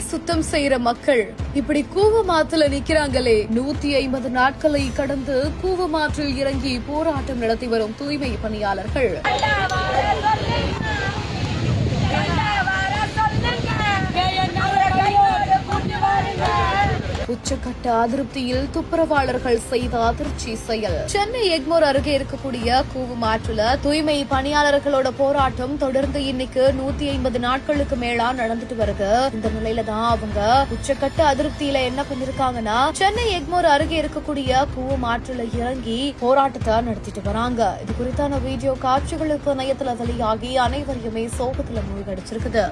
சுத்தம் செய்யற மக்கள் இப்படி கூவமாத்துல நிக்கிறாங்களே. நூத்தி ஐம்பது நாட்களை கடந்து கூவமாற்றில் இறங்கி போராட்டம் நடத்தி வரும் தூய்மை பணியாளர்கள். உச்சக்கட்ட அதிருப்தியில் துப்புரவாளர்கள் செய்த அதிர்ச்சி செயல். சென்னை எக்மோர் அருகே இருக்கக்கூடிய கூவுமாற்றுல தூய்மை பணியாளர்களோட போராட்டம் தொடர்ந்து இன்னைக்கு நூத்தி ஐம்பது நாட்களுக்கு மேலா நடந்துட்டு வருது. இந்த நிலையில தான் அவங்க உச்சக்கட்ட அதிருப்தியில என்ன பண்ணிருக்காங்கன்னா சென்னை எக்மோர் அருகே இருக்கக்கூடிய கூவுமாற்றுல இறங்கி போராட்டத்தை நடத்திட்டு வராங்க. இது குறித்தான வீடியோ காட்சிகளுக்கு நயத்துல வெளியாகி அனைவரையுமே சோகத்துல மூழ்கடிச்சிருக்குது.